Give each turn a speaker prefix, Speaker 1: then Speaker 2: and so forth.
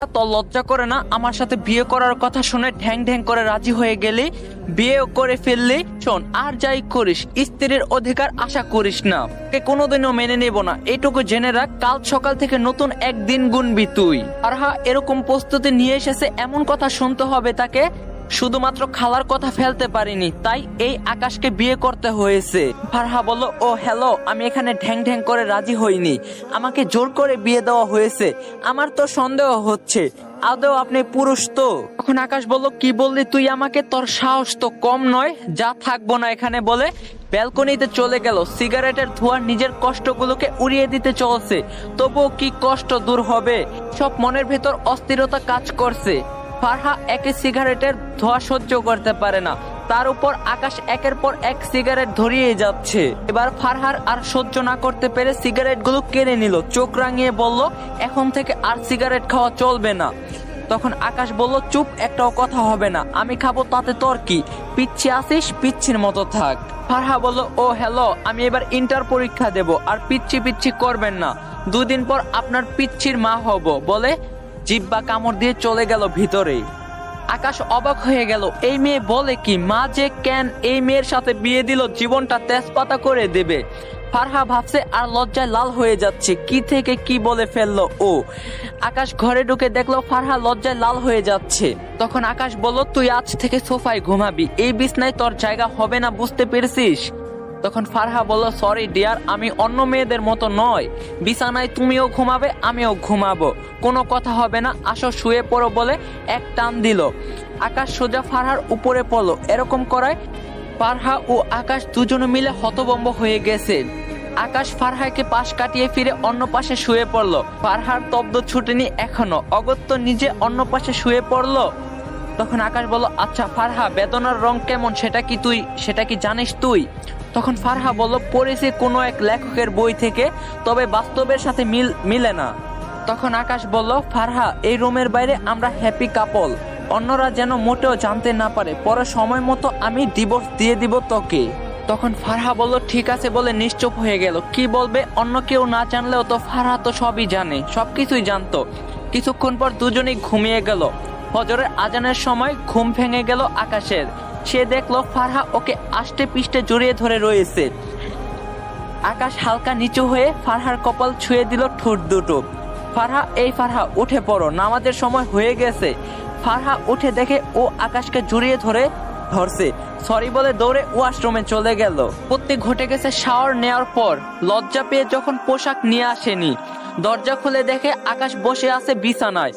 Speaker 1: তোর লজ্জা করে না? আমার সাথে বিয়ে করার কথা শুনে ঢ্যাং ঢ্যাং করে রাজি হয়ে গেলে? বিয়ে করে ফেললে? শোন, আর যাই করিস, স্ত্রীর অধিকার আশা করিস না। কে কোনোদিনও মেনে নেব না। এটুকু জেনে রাখ, কাল সকাল থেকে নতুন একদিন গুনবি তুই। আর হা এরকম প্রস্তুতি নিয়ে এসেছে, এমন কথা শুনতে হবে তাকে। শুধুমাত্র খালার কথা ফেলতে পারিনি, তাই এই আকাশকে বিয়ে করতে হয়েছে। ফারহা বলল, ও, হ্যালো, আমি এখানে ঢ্যাং ঢ্যাং করে রাজি হইনি। আমাকে জোর করে বিয়ে দেওয়া হয়েছে। আমার তো সন্দেহ হচ্ছে। আদৌ আপনি পুরুষ তো? তখন আকাশ বলল, কি বললি তুই আমাকে? তোর সাহস তো কম নয়। যা থাকব না এখানে বলে ব্যালকনিতে চলে গেল। সিগারেটের ধোঁয়া নিজের কষ্টগুলোকে উড়িয়ে দিতে চলছে। তবুও কি কষ্ট দূর হবে? সব মনের ভেতর অস্থিরতা কাজ করছে। ফারহা একে সিগারেটের ধোঁয়া সহ্য করতে পারে না। তার উপর আকাশ একের পর এক সিগারেট ধরিয়ে যাচ্ছে। এবার ফারহার আর সহ্য না করতে পেরে সিগারেটগুলো কেড়ে নিল। চোখ রাঙিয়ে বলল, এখন থেকে আর সিগারেট খাওয়া চলবে না। তখন আকাশ বলল, চুপ, একটাও কথা হবে না। আমি খাব, তাতে তোর কি? পিচ্ছি আসিস পিচ্ছির মতো থাক। ফারহা বলল, ও, হ্যালো, আমি এবার ইন্টার পরীক্ষা দেব। আর পিচ্ছি পিচ্ছি করবেন না। দুদিন পর আপনার পিচ্ছির মা হব। বলে জিব্বা কামড় দিয়ে চলে গেল ভিতরে। আকাশ অবাক হয়ে গেল, এই মেয়ে বলে কি? মা যে কেন এই মেয়ের সাথে বিয়ে দিল, জীবনটা তেজপাতা করে দেবে। ফারহা ভাবছে, আর লজ্জায় লাল হয়ে যাচ্ছে, কি থেকে কি বলে ফেলল ও? আকাশ ঘরে ঢুকে দেখল ফারহা লজ্জায় লাল হয়ে যাচ্ছে। তখন আকাশ বলল, তুই আজ থেকে সোফায় ঘুমাবি, এই বিছনায় তোর জায়গা হবে না, বুঝতে পেরেছিস? তখন ফারহা বলল সরি ডিয়ার আমি অন্য মেয়েদের মতো নয়। বিছানায় তুমিও ঘুমাবে, আমিও ঘুমাবো। কোনো কথা হবে না, আসো শুয়ে পড়ো বলে এক টান দিল। আকাশ সোজা ফারহার উপরে পড়ল। এরকম করায় ফারহা ও আকাশ দুজনে মিলে হতবম্ব হয়ে গেছে। আকাশ ফারহাকে পাশ কাটিয়ে ফিরে অন্য পাশে শুয়ে পড়ল। ফারহার তব্দ ছুটেনি এখনও। অগত্য নিজে অন্য পাশে শুয়ে পড়ল। তখন আকাশ বলল আচ্ছা ফারহা, বেদনার রং কেমন? সেটা কি তুই, সেটা কি জানিস তুই? তখন ফারহা বলল, পড়েছি কোনো এক লেখকের বই থেকে, তবে বাস্তবের সাথে মিল, মিলে না। তখন আকাশ বলল, ফারহা, এই রুমের বাইরে আমরা হ্যাপি কাপল অন্যরা যেন মোটেও জানতে না পারে। পরে সময় মতো আমি ডিভোর্স দিয়ে দিব তোকে। তখন ফারহা বলল, ঠিক আছে, বলে নিশ্চুপ হয়ে গেল। কি বলবে? অন্য কেউ না জানলেও তো ফারহা তো সবই জানে, সবকিছুই জানতো। কিছুক্ষণ পর দুজনেই ঘুমিয়ে গেল। ফজরের আজানের সময় ঘুম ভেঙে গেল আকাশের। সে দেখল ফারহা ওকে আষ্টে পিষ্টে জড়িয়ে ধরে রয়েছে। আকাশ হালকা নিচু হয়ে ফারহার কপাল ছুঁয়ে দিল ঠোঁট দুটো। ফারহা, এই ফারহা, উঠে পড়ো, নামাজের সময় হয়ে গেছে। ফারহা উঠে দেখে ও আকাশকে জড়িয়ে ধরে ধরছে। সরি বলে দৌড়ে ওয়াশরুমে চলে গেল। প্রত্যেক ঘটে গেছে শাওয়ার নেওয়ার পর। লজ্জা পেয়ে যখন পোশাক নিয়ে আসেনি। দরজা খুলে দেখে আকাশ বসে আছে বিছানায়।